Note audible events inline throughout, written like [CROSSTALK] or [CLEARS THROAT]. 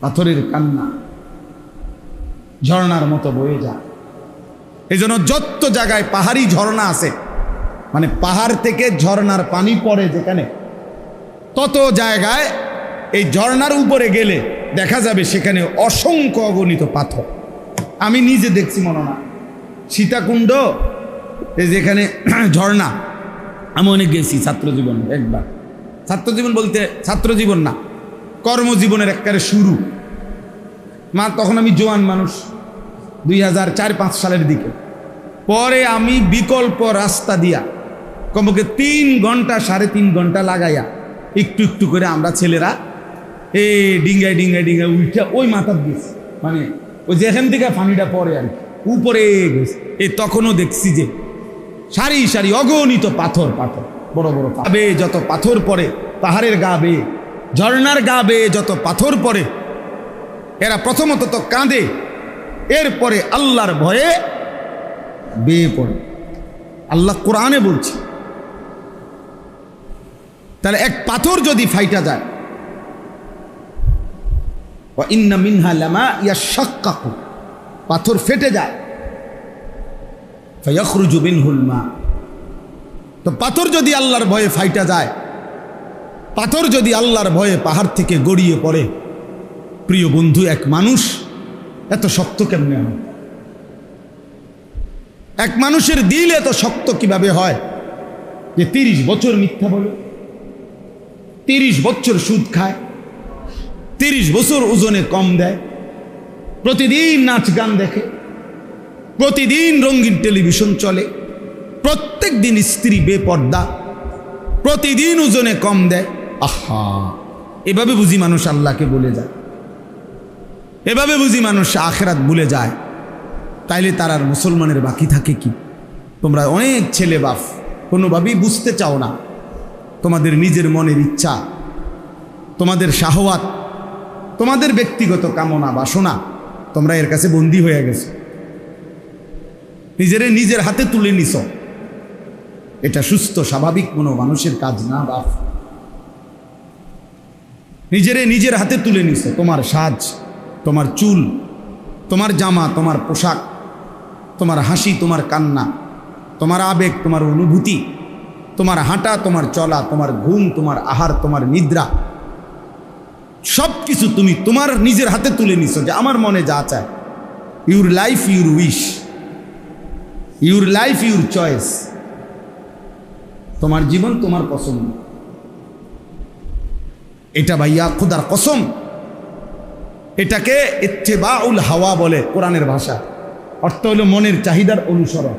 পাথরের কান্না, ঝর্ণার মতো বয়ে যায়। এই জন্য যত জায়গায় পাহাড়ি ঝর্ণা আছে মানে পাহাড় থেকে ঝর্ণার পানি পড়ে যেখানে, তত জায়গায় এই ঝর্ণার উপরে গেলে দেখা যাবে সেখানে অসংখ্য অগণিত পাথর। আমি নিজে দেখছি মনে না। সীতাকুণ্ড যেখানে [CLEARS THROAT] ঝর্ণা, আমি অনেক গেছি ছাত্র জীবন একবার। ছাত্র জীবন বলতে ছাত্র জীবন না কর্মজীবনের একবারে শুরু। মা, তখন আমি জোয়ান মানুষ, দুই হাজার চার, পাঁচ সালের দিকে। পরে আমি বিকল্প রাস্তা দিয়া কমপক্ষে তিন ঘণ্টা, সাড়ে তিন ঘণ্টা লাগাইয়া একটু একটু করে আমরা ছেলেরা এ ডিঙ্গায় ডিঙ্গায় ডিঙ্গায় উঠে ওই মাথার গেছি মানে ওই যেখান থেকে পানিটা পড়ে আর উপরে গেছে। এ তখনও দেখছি যে সারি সারি অগণিত পাথর পাথর, বড় বড় পাবে যত পাথর পড়ে, পাহাড়ের গা বেয়ে ঝর্ণার গা বেয়ে যত পাথর পড়ে, এরা প্রথমত তো কাঁদে, এরপরে আল্লাহর ভয়ে বেয়ে পড়ে। আল্লাহ কোরআনে বলছে, তাহলে এক পাথর যদি ফাইটা যায় ইন্না মিনহা লামা ইয়াশাক্কাকু, পাথর ফেটে যায় মা। তো পাথর যদি আল্লাহর ভয়ে ফাইটা যায় পাথর যদি আল্লাহর ভয়ে পাহাড় থেকে গড়িয়ে পড়ে, প্রিয় বন্ধু, এক মানুষ এত শক্ত কেমনে হয়? এক মানুষের দিল এত শক্ত কীভাবে হয় যে তিরিশ বছর মিথ্যা বলে, তিরিশ বছর সুদ খায়, তিরিশ বছর ওজনে কম দেয়, প্রতিদিন নাচ গান দেখে, প্রতিদিন রঙিন টেলিভিশন চলে, প্রত্যেক দিন স্ত্রী বেপর্দা, প্রতিদিন ওজনে কম দেয় আহা, এভাবে বুঝি মানুষ আল্লাহকে বলে যায়। এভাবে বুঝি মানুষ আখেরাত ভুলে যায়। তাইলে তার আর মুসলমানের বাকি থাকে কি? তোমরা অনেক ছেলে বাপ, কোনোভাবেই বুঝতে চাও না। তোমাদের নিজের মনের ইচ্ছা, তোমাদের শাহওয়াত, তোমাদের ব্যক্তিগত কামনা, বাসনা, তোমরা এর কাছে বন্দী হয়ে গেছো। নিজেরে নিজের হাতে তুলে নিছ। এটা সুস্থ, স্বাভাবিক কোনো মানুষের কাজ না বাপ। নিজেরে নিজের হাতে তুলে নিছ। তোমার সাজ, তোমার চুল, তোমার জামা, তোমার পোশাক, তোমার হাসি, তোমার কান্না, তোমার আবেগ, তোমার অনুভূতি, তোমার হাঁটা, তোমার চলা, তোমার ঘুম, তোমার আহার, তোমার নিদ্রা সব কিছু তুমি তোমার নিজের হাতে তুলে নিছো যে আমার মনে যা চায়। Your life your wish your life your choice তোমার জীবন তোমার পছন্দ। এটা ভাইয়া খুদার কসম। এটাকে ইত্তেবাউল হাওয়া বলে কোরআনের ভাষা। অর্থ হলো মনের চাহিদার অনুসরণ।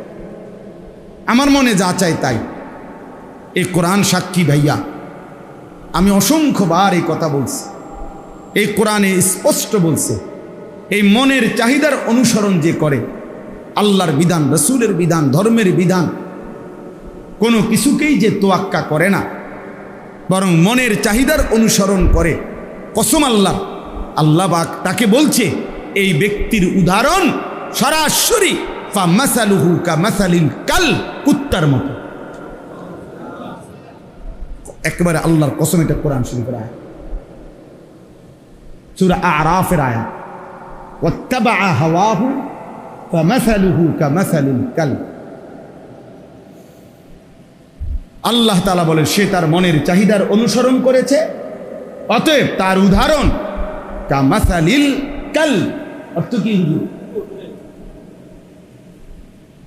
আমার মনে যা চাই তাই। এই কোরআন সাক্ষী ভাইয়া। আমি অসংখ্যবার এই কথা বলছি। এই কোরআনে স্পষ্ট বলছে, এই মনের চাহিদার অনুসরণ যে করে, আল্লাহর বিধান, রসুলের বিধান, ধর্মের বিধান, কোনো কিছুকেই যে তোয়াক্কা করে না। বরং মনের চাহিদার অনুসরণ করে। কসম আল্লাহ। আল্লাহ বাক তাকে বলছে, এই ব্যক্তির উদাহরণ সরাসরি কাল, কুত্তার মতো। একেবারে আল্লাহর কসম এটা কোরআন শুরু করা সুরা আরাফের আয়া ওয়াত্তাবা হাওয়াহু মাসালুহু কা কাল। আল্লাহ তালা বলেন, সে তার মনের চাহিদার অনুসরণ করেছে। অতএব তার উদাহরণ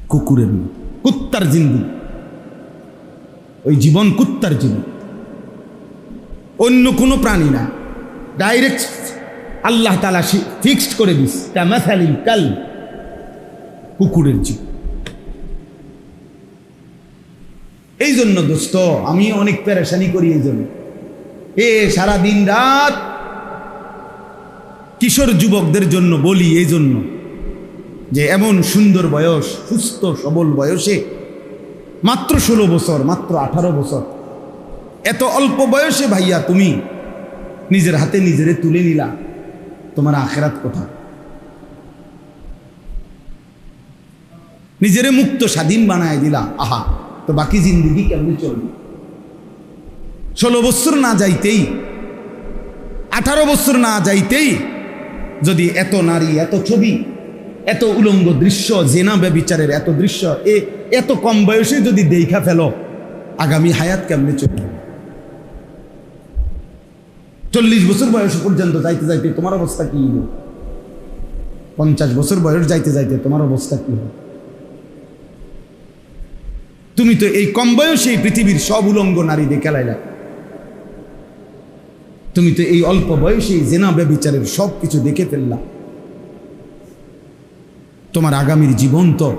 কুকুরের কুত্তার জিন্দি ওই জীবন কুত্তার জীবন। অন্য কোনো প্রাণী না। ডাইরেক্ট আল্লাহ তালা ফিক্সড করে দিস কাল, কুকুরের জীবন। এই জন্য দোস্ত, আমি অনেক পেরেশানি করি এই জন্য এ সারা দিন রাত কিশোর যুবকদের জন্য বলি এই জন্য যে এমন সুন্দর বয়স, সুস্থ, সবল বয়সে মাত্র ষোলো বছর, মাত্র আঠারো বছর। এত অল্প বয়সে ভাইয়া তুমি নিজের হাতে নিজেরে তুলে নিলা, তোমার আখেরাত কোথায় নিজেরে মুক্ত স্বাধীন বানায় দিলা, আহা। তো বাকি জিন্দিগি কেমনি চলবে? ষোলো বছর না যাইতেই, আঠারো বছর না যাইতেই যদি এত নারী, এত ছবি, এত উলঙ্গ দৃশ্য, জেনা ব্যবিচারের এত দৃশ্য, এ এত কম বয়সে যদি দেখা ফেলো, আগামী হায়াত কেমনে চলবে? চল্লিশ বছর বয়স পর্যন্ত যাইতে যাইতে তোমার অবস্থা কি হবে? পঞ্চাশ বছর বয়স যাইতে যাইতে তোমার অবস্থা কি হবে? তুমি তো এই কম বয়সে পৃথিবীর সব উলঙ্গ নারী দেখে লাইলা তুমি তো এই অল্প বয়সে জেনা ব্যবিচারের সব কিছু দেখে ফেললা। তোমার আগামীর জীবন তো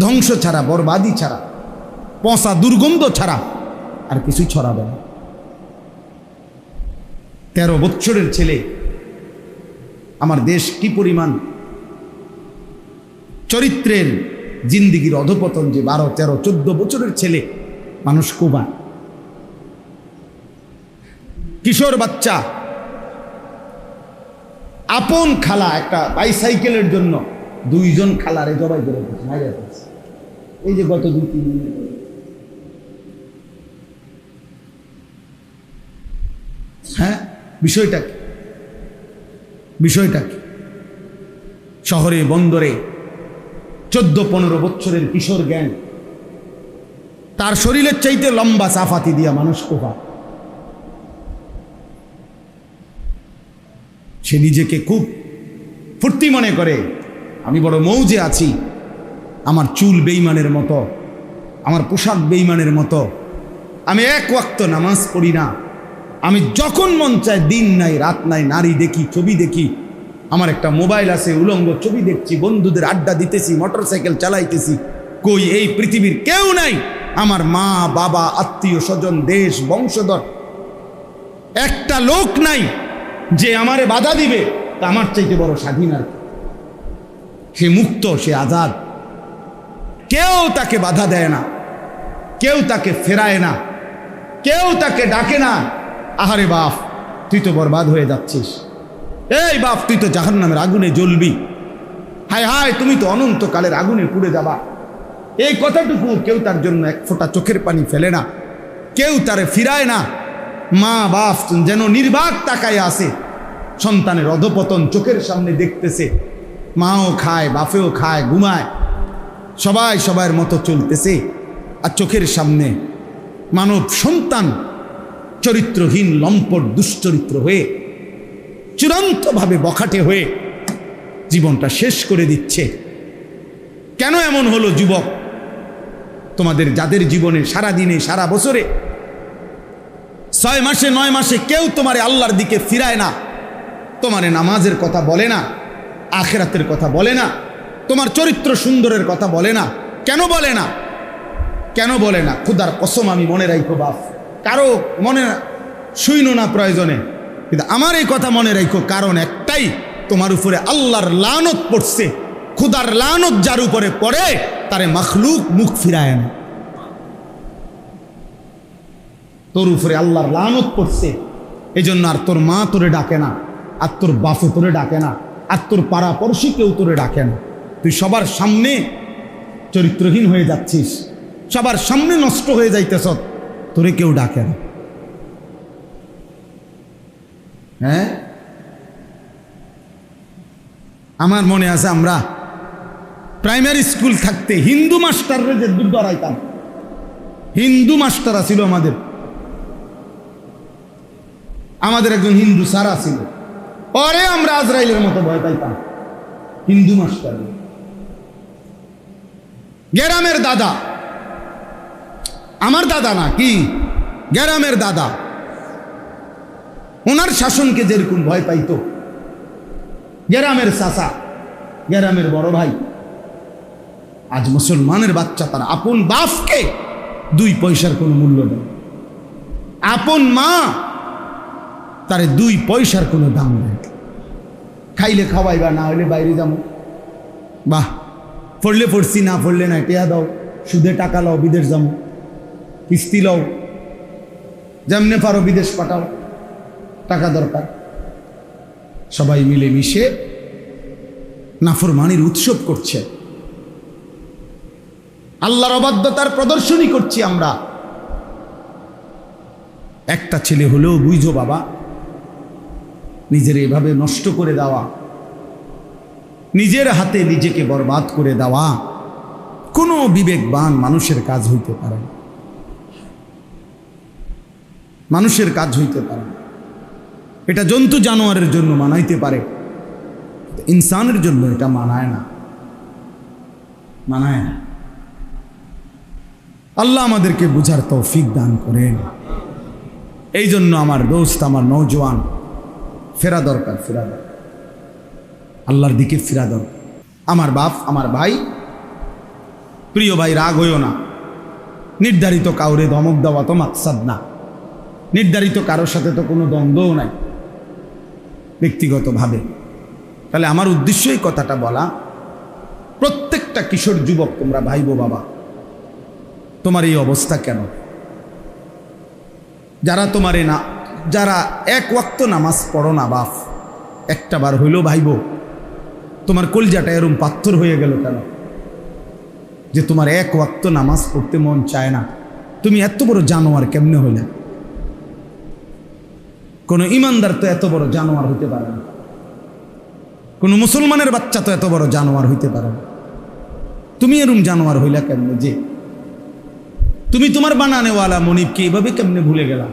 ধ্বংস ছাড়া বরবাদি ছাড়া, পচা দুর্গন্ধ ছাড়া আর কিছুই ছড়াবে না। তেরো বৎসরের ছেলে, আমার দেশ কি পরিমাণ? চরিত্রের জিন্দিগির অধপতন যে বারো, তেরো, চোদ্দ বছরের ছেলে, মানুষ কোবা। কিশোর বাচ্চা, আপন খালা একটা বাইসাইকেলের জন্য দুইজন খালারে জবাই করে। এই যে গত দুই, তিন দিন হ্যাঁ বিষয়টা কি? বিষয়টা কি? শহরে, বন্দরে চোদ্দ, পনেরো বছরের কিশোর জ্ঞান। তার শরীরের চাইতে লম্বা সাফাতি দিয়া মানুষ কোপা। সে নিজেকে খুব ফুর্তি মনে করে, আমি বড় মৌজে আছি। আমার চুল বেইমানের মতো, আমার পোশাক বেইমানের মতো। আমি এক ওয়াক্ত নামাজ পড়ি না। আমি যখন মন চায় দিন নাই, রাত নাই, নারী দেখি, ছবি দেখি আমার একটা মোবাইল আছে, উলঙ্গ ছবি দেখছি, বন্ধুদের আড্ডা দিতেছি মোটর সাইকেল চালাইতেছি। কই এই পৃথিবীর কেউ নাই। আমার মা, বাবা, আত্মীয় স্বজন, দেশ, বংশধর। একটা লোক নাই যে আমারে বাধা দিবে, তা আমার চাইতে বড় স্বাধীন আর সে মুক্ত, সে আজাদ। কেউ তাকে বাধা দেয় না। কেউ তাকে ফেরায় না। কেউ তাকে ডাকে না। আহারে বাপ, তুই তো বরবাদ হয়ে যাচ্ছিস। এই বাপ, তুই তো জাহান নামের আগুনে জ্বলবি। হায় হায়, তুমি তো অনন্তকালের আগুনে পুড়ে যাবা। এই কথাটুকু কেউ তার জন্য এক ফোঁটা চোখের পানি ফেলে না। কেউ তারে ফিরায় না। মা বাপ যেন নির্বাক তাকায় আসে সন্তানের অধপতন চোখের সামনে দেখতেছে। মাও খায়, বাপেও খায়, ঘুমায়। সবাই সবার মতো চলতেছে। আর চোখের সামনে মানব সন্তান, চরিত্রহীন, লম্পট, দুশ্চরিত্র হয়ে চূড়ান্তভাবে বখাটে হয়ে জীবনটা শেষ করে দিচ্ছে। কেন এমন হলো যুবক? তোমাদের যাদের জীবনে সারা দিনে সারা বছরে ছয় মাসে, নয় মাসে কেউ তোমারে আল্লাহর দিকে ফিরায় না, তোমারে নামাজের কথা বলে না, আখেরাতের কথা বলে না, তোমার চরিত্র সুন্দরের কথা বলে না, কেন বলে না? কেন বলে না? খুদার কসম আমি মনে রাখব বাপ। কারও মনে শুইনো না প্রয়োজনে। কিন্তু আমার এই কথা মনে রাখো, কারণ একটাই, তোমার উপরে আল্লাহর লানত পড়ছে, খুদার লানত যার উপরে পড়ে, তারে মখলুক মুখ ফিরায় না তোর উপরে আল্লাহর লানত পড়ছে এই জন্য আর তোর মা তোরে ডাকে না, আর তোর বাপে তোরে ডাকে না, আর তোর পাড়াপড়শি কেউ তোরে ডাকে না। তুই সবার সামনে চরিত্রহীন হয়ে যাচ্ছিস, সবার সামনে নষ্ট হয়ে যাইতেছ, তোরে কেউ ডাকে না। হ্যাঁ? আমার মনে আছে আমরা প্রাইমারি স্কুল থাকতে হিন্দু মাস্টাররে যে দুর্দরাইতাম হিন্দু মাস্টার ছিল আমাদের। আমাদের একজন হিন্দু সারা ছিল পরে আমরা আজরাইলের মতো ভয় পাইতাম। হিন্দু মাস্টার গ্রামের দাদা। আমার দাদা না, কি? গ্রামের দাদা। ওনার শাসনকে যেরকম ভয় পাইতো। গ্রামের চাষা গ্রামের বড় ভাই। আজ মুসলমানের বাচ্চা, তার আপন বাপকে দুই পয়সার কোনো মূল্য নেই। আপন মা, তারে দুই পয়সার কোনো দাম নেই। খাইলে খাওয়াই বা না হলে বাইরে যাব। বাহ, পড়লে পড়ছি, না পড়লে না টেয়া দাও। সুদে টাকা লাও, বিদেশ যাব। কিস্তি লও। যেমনে পারো বিদেশ পাঠাও। টাকা দরকার। সবাই মিলে মিশে নাফরমানির উৎসব করছে। আল্লাহর অবাধ্যতার প্রদর্শনী করছি আমরা। একটা ছেলে হলেও বুঝো বাবা, নিজের এভাবে নষ্ট করে দেওয়া, নিজের হাতে নিজেকে বরবাদ করে দেওয়া, কোনো বিবেকবান মানুষের কাজ হইতে পারে মানুষের কাজ হইতে পারে এটা জন্তু জানোয়ারের জন্য মানাইতে পারে। ইনসানের জন্য এটা মানায় না। মানায় না। আল্লাহ আমাদেরকে বুঝার তৌফিক দান করেন। এই জন্য আমার দোস্ত, আমার নৌজওয়ান ফেরা দরকার ফেরা দরকার। আল্লাহর দিকে ফেরা দরকার। আমার বাপ, আমার ভাই, প্রিয় ভাই, রাগ হইও না। নির্ধারিত কাউরে ধমক দেওয়া তো মাকসাদ না। নির্ধারিত কারোর সাথে তো কোনো দ্বন্দ্বও নাই। ব্যক্তিগতভাবে। তাহলে আমার উদ্দেশ্য এই কথাটা বলা, প্রত্যেকটা কিশোর যুবক তোমরা ভাইবো বাবা, তোমার এই অবস্থা কেন? যারা তোমারে না, যারা এক ওয়াক্ত নামাজ পড়ো না বাপ, একটা বার হইলেও ভাইবো, তোমার কলজাটা এরম পাথর হয়ে গেল কেন? যে তোমার এক ওয়াক্ত নামাজ পড়তে মন চায় না। তুমি এত বড় জানোয়ার কেমনে হইলে? কোনো ইমানদার তো এত বড় জানোয়ার হইতে পারে না। কোনো মুসলমানের বাচ্চা তো এত বড় জানোয়ার হইতে পারে না। তুমি এরম জানোয়ার হইলা কেমনে? যে তুমি তোমার বানানেওয়ালা মনিবকে এভাবে কেমনে ভুলে গেলা?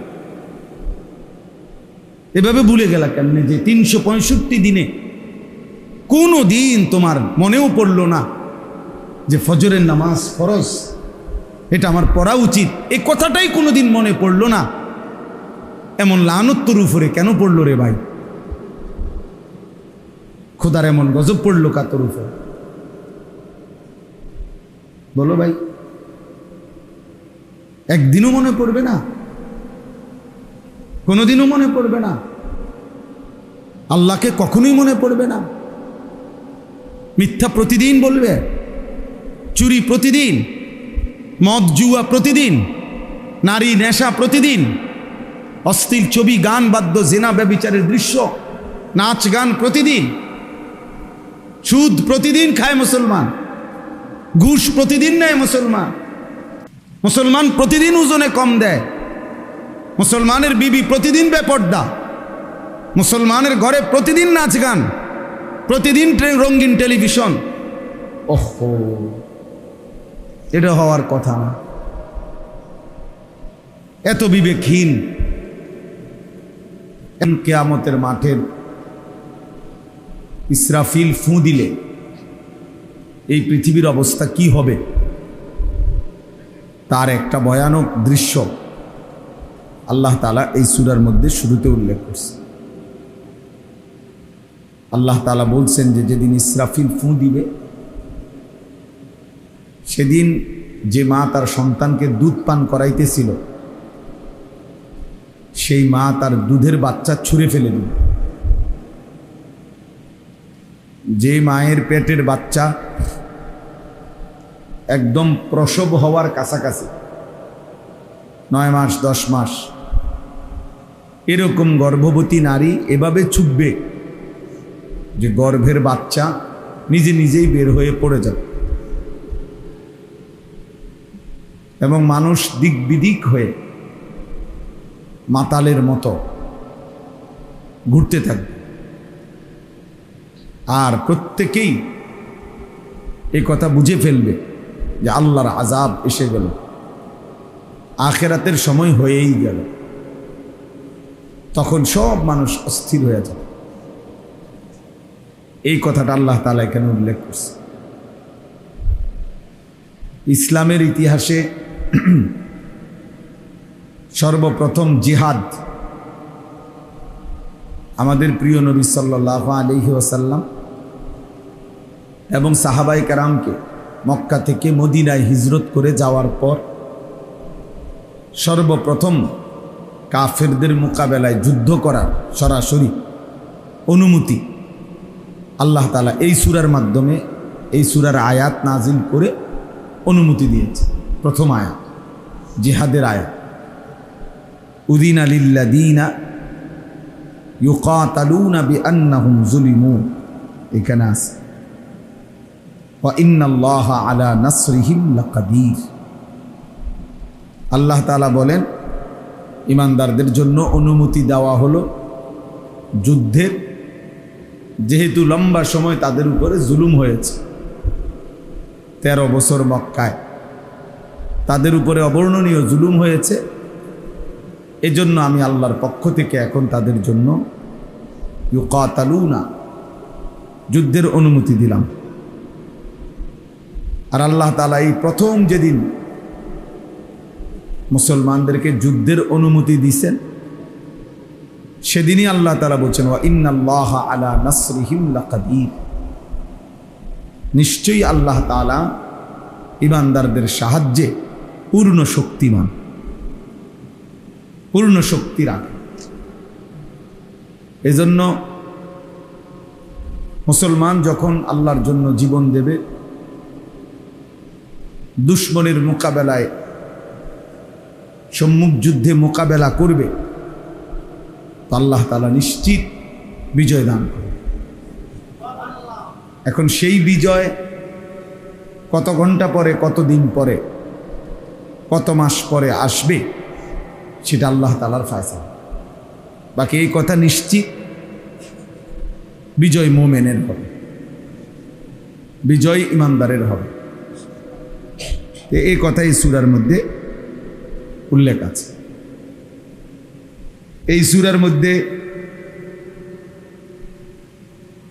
এভাবে ভুলে গেলা কেমনে যে তিনশো পঁয়ষট্টি দিনে কোনো দিন তোমার মনেও পড়ল না যে ফজরের নামাজ ফরজ? এটা আমার পড়া উচিত। এই কথাটাই কোনোদিন মনে পড়ল না। এমন লানত্তর উপরে কেন পড়ল রে ভাই? খোদার এমন গজব পড়ল কাতর উপরে। বলো ভাই, একদিনও মনে পড়বে না, কোনোদিনও মনে পড়বে না, আল্লাহকে কখনোই মনে পড়বে না। মিথ্যা প্রতিদিন বলবে, চুরি প্রতিদিন, মদ জুয়া প্রতিদিন, নারী নেশা প্রতিদিন অস্থির ছবি, গান বাদ্য, জেনা ব্যবিচারের দৃশ্য, নাচ গান প্রতিদিন। সুদ প্রতিদিন খায় মুসলমান। ঘুষ প্রতিদিন নেয় মুসলমান। মুসলমান প্রতিদিন ওজনে কম দেয়। মুসলমানের বিবি প্রতিদিন বেপর্দা। মুসলমানের ঘরে প্রতিদিন নাচ গান। প্রতিদিন রঙিন টেলিভিশন। ওহো! এটা হওয়ার কথা না। এত বিবেকহীন। কেয়ামতের মাঠের ইসরাফিল ফু দিলে এই পৃথিবীর অবস্থা কি হবে? তার একটা ভয়ানক দৃশ্য আল্লাহ তালা এই সুরার মধ্যে শুরুতে উল্লেখ করছে। আল্লাহ তালা বলছেন যে যেদিন ইসরাফিল ফু দিবে, সেদিন যে মা তার সন্তানকে দুধ পান করাইতেছিল সেই মা তার দুধের বাচ্চা ছুঁড়ে ফেলে দিল যে মায়ের পেটের বাচ্চা একদম প্রসব হওয়ার কাছাকাছি, নয় মাস, দশ মাস, এরকম গর্ভবতী নারী এভাবে ছুটবে যে গর্ভের বাচ্চা নিজে নিজেই বের হয়ে পড়ে যাবে। এবং মানুষ দিক বিদিক হয়ে মাতালের মতো ঘুরতে থাকবে। আর প্রত্যেকেই এই কথা বুঝে ফেলবে যে আল্লাহর আজাব এসে গেল। আখেরাতের সময় হয়েই গেল। তখন সব মানুষ অস্থির হয়ে যাবে। এই কথাটা আল্লাহ তালা এখানে উল্লেখ করছে? ইসলামের ইতিহাসে সর্বপ্রথম জিহাদ। আমাদের প্রিয় নবী সাল্লাহ আলহি ওসাল্লাম এবং সাহাবাই কারামকে মক্কা থেকে মদিনায় হিজরত করে যাওয়ার পর সর্বপ্রথম কাফেরদের মোকাবেলায় যুদ্ধ করার সরাসরি অনুমতি আল্লাহ তালা এই সুরার মাধ্যমে, এই সুরার আয়াত নাজিল করে অনুমতি দিয়েছে। প্রথম আয়াত, জিহাদের আয়াত। উদিন আলিল্লাদিনা ইউকাতালুনা বিআন্নাহুম যুলিমু। এখানে আছে। ইন্নাল্লাহ আলা নাসরিহিম লাকাদির। আল্লাহ তাআলা বলেন ইমানদারদের জন্য অনুমতি দেওয়া হলো যুদ্ধের, যেহেতু লম্বা সময় তাদের উপরে জুলুম হয়েছে। তেরো বছর মক্কায় তাদের উপরে অবর্ণনীয় জুলুম হয়েছে। এজন্য আমি আল্লাহর পক্ষ থেকে এখন তাদের জন্য ইউকাতালুনা যুদ্ধের অনুমতি দিলাম। আর আল্লাহ তালা এই প্রথম যেদিন মুসলমানদেরকে যুদ্ধের অনুমতি দিছেন, সেদিনই আল্লাহ তালা বলছেন, ওয়া ইন্নাল্লাহ আলা নাসরিহিম নিশ্চয়ই আল্লাহ তালা ইমানদারদের সাহায্যে পূর্ণ শক্তিমান। পূর্ণ শক্তি রাখে। এজন্য মুসলমান যখন আল্লাহর জন্য জীবন দেবে, দুশ্মনের মোকাবেলায়, সম্মুখ যুদ্ধে মোকাবেলা করবে আল্লাহ তালা নিশ্চিত বিজয় দান করবে। এখন সেই বিজয় কত ঘণ্টা পরে, কত দিন পরে, কত মাস পরে আসবে সেটা আল্লাহ তালার ফায়সা বাকি এই কথা নিশ্চিত বিজয় মোমেনের হবে। বিজয় ইমানদারের হবে। এই কথাই সুরার মধ্যে উল্লেখ আছে। এই সুরার মধ্যে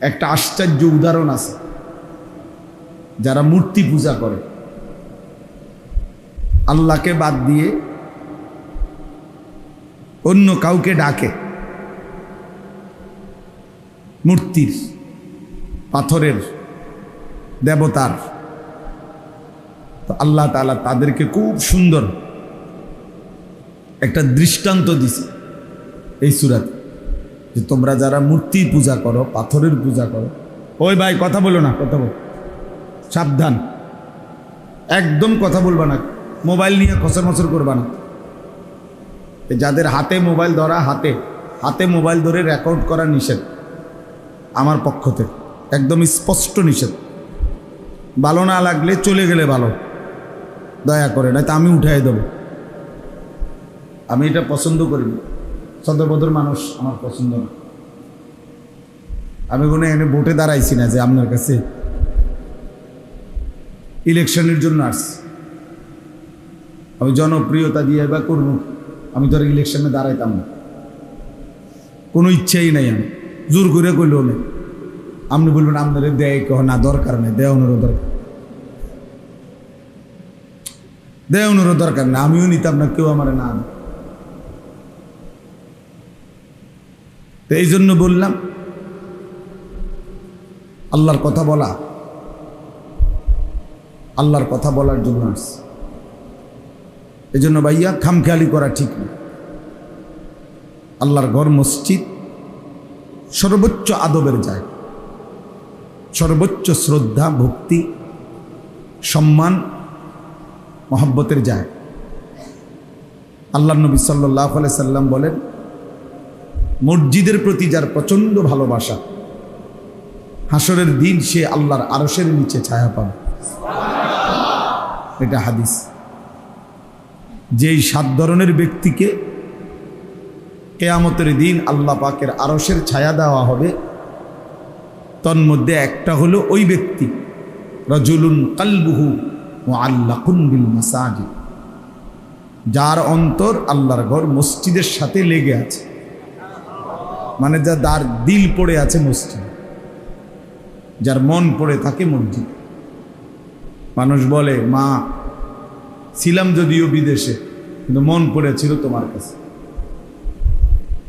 একটা আশ্চর্য উদাহরণ আছে। যারা মূর্তি পূজা করে, আল্লাহকে বাদ দিয়ে অন্য কাউকে ডাকে। মূর্তির, পাথরের, দেবতার। তো আল্লাহ তালা তাদেরকে খুব সুন্দর একটা দৃষ্টান্ত দিছে এই সুরাত, যে তোমরা যারা মূর্তি পূজা করো, পাথরের পূজা করো, ওই ভাই কথা বলো না, কথা বল। সাবধান। একদম কথা বলবা না। মোবাইল নিয়ে খসর মসর করবা না। যাদের হাতে মোবাইল ধরা, হাতে হাতে মোবাইল ধরে রেকর্ড করা নিষেধ, আমার পক্ষ থেকে। একদম স্পষ্ট নিষেধ। ভালো না লাগলে চলে গেলে ভালো। দয়া করে না আমি উঠাই দেবো। আমি এটা পছন্দ করি না। সদরবদর মানুষ আমার পছন্দ না। আমি কোনো এনে ভোটে দাঁড়াইছি না যে আপনার কাছে ইলেকশনের জন্য আসছি। আমি জনপ্রিয়তা দিয়ে বা করব। আমি আর ইলেকশনে দাঁড়াইতাম না। কোনো ইচ্ছাই নাই আমি। জোর করে করলেও নেই আপনি বলবেন আপনার দেয় কহ না, দরকার নেই দেওয়ানোরও দরকার দেওয়ানোরও দরকার না আমিও নিতাম না, কেউ আমার না এই জন্য বললাম, আল্লাহর কথা বলা, আল্লাহর কথা বলার জন্য আসছে। এই জন্য ভাইয়া, খামখেয়ালি করা ঠিক না। আল্লাহর ঘর মসজিদ সর্বোচ্চ আদবের জায়গা। সর্বোচ্চ শ্রদ্ধা, ভক্তি, সম্মান, মহব্বতের জায়গা। আল্লাহ নবী সাল্লাহ সাল্লাম বলেন, মসজিদের প্রতি যার প্রচণ্ড ভালোবাসা, হাসরের দিন সে আল্লাহর আরসের নিচে ছায়া পাবে। এটা হাদিস। যেই সাত ধরনের ব্যক্তিকে কেয়ামতের দিন আল্লাহ পাকের আরসের ছায়া দেওয়া হবে, তন্মধ্যে একটা হলো ওই ব্যক্তি, রজুলুন কালবুহু ও আল্লাহ কুনবিল মাসাজি যার অন্তর আল্লাহর ঘর মসজিদের সাথে লেগে আছে। মানে যা তার দিল পড়ে আছে মসজিদ, যার মন পড়ে থাকে মসজিদ। মানুষ বলে, মা ছিলাম যদিও বিদেশে, কিন্তু মন পড়েছিল তোমার কাছে।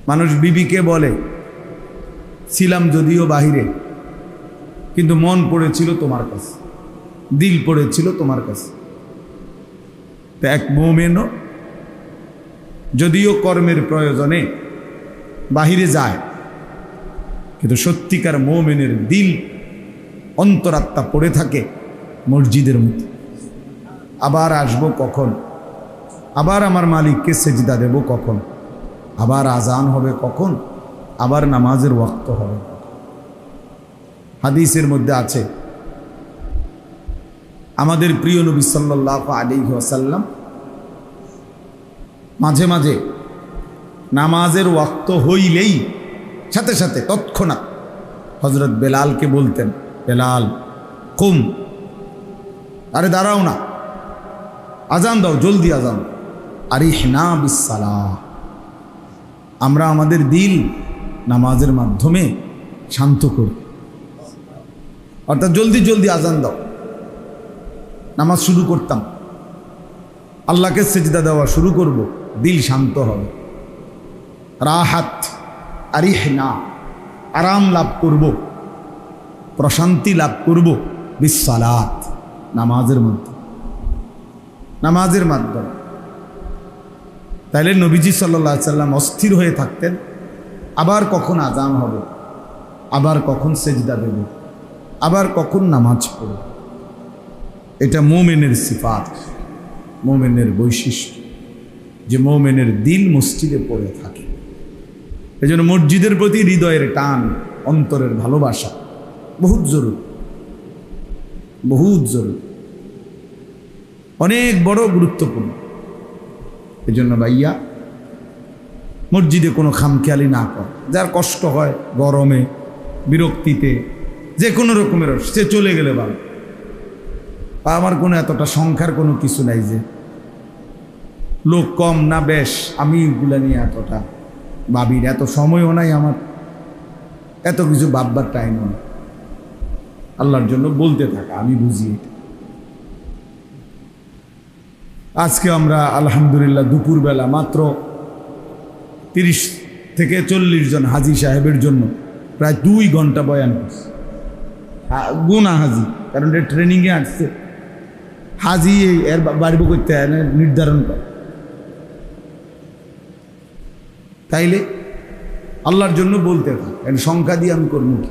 মানুষ বিবিকে বলে, ছিলাম যদিও বাহিরে, কিন্তু মন পড়েছিল তোমার কাছে, দিল পড়েছিল তোমার কাছে। তো এক মোমেনও যদিও কর্মের প্রয়োজনে বাহিরে যায়, কিন্তু সত্যিকার মোমেনের দিল অন্তরাত্মা পড়ে থাকে মসজিদের মধ্যে। আবার আসব কখন? আবার আমার মালিককে সেজদা দেব কখন? আবার আজান হবে কখন? আবার নামাজের ওয়াক্ত হবে হাদিসের মধ্যে আছে, আমাদের প্রিয় নবী সাল্লাহ আলী ওয়াসাল্লাম মাঝে মাঝে নামাজের ওয়াক্ত হইলেই সাথে সাথে তৎক্ষণাৎ হজরত বেলালকে বলতেন, বেলাল, কুম, আরে দাঁড়াও না। আজান দাও, জলদি আজান। আরে হিনা বিসালা আমরা আমাদের দিল নামাজের মাধ্যমে শান্ত করি। অর্থাৎ জলদি জলদি আজান দাও। নামাজ শুরু করতাম। আল্লাহকে সেজদা দেওয়া শুরু করব, দিল শান্ত হবে। রাহাত আরিহ না আরাম লাভ করব, প্রশান্তি লাভ করব বিশ্বালাত নামাজের মাধ্যমে। নামাজের মাধ্যমে। তাইলে নবীজি সাল্লা সাল্লাম অস্থির হয়ে থাকতেন, আবার কখন আজান হবে, আবার কখন সেজদা দেব, আবার কখন নামাজ পড়ব। এটা মোমেনের সিফাত, মোমেনের বৈশিষ্ট্য, যে মোমেনের দিল মসজিদে পড়ে থাকে। এই জন্য মসজিদের প্রতি হৃদয়ের টান, অন্তরের ভালোবাসা বহুত জরুরি বহুত জরুরি। অনেক বড় গুরুত্বপূর্ণ। এই জন্য ভাইয়া, মসজিদে কোনো খামখেয়ালি না কর। যার কষ্ট হয় গরমে, বিরক্তিতে, যে কোনো রকমের সে চলে গেলে ভালো। আমার কোনো এতটা সংখ্যার কোনো কিছু নাই যে, লোক কম না বেশ, আমি এগুলা নিয়ে এতটা ভাবির। এত সময়ও নাই আমার। এত কিছু ভাববার টাইম নেই। আল্লাহর জন্য বলতে থাকা, আমি বুঝি এটা। আজকে আমরা আলহামদুলিল্লাহ দুপুরবেলা মাত্র তিরিশ থেকে চল্লিশ জন হাজি সাহেবের জন্য প্রায় দুই ঘণ্টা বয়ান করছে। গুনা হাজি, কারণ এটা ট্রেনিংয়ে আসছে। হাজি এর বাড়িব করতে নির্ধারণ করে। তাইলে আল্লাহর জন্য বলতে থাক সংখ্যা দিয়ে আমি করব কি?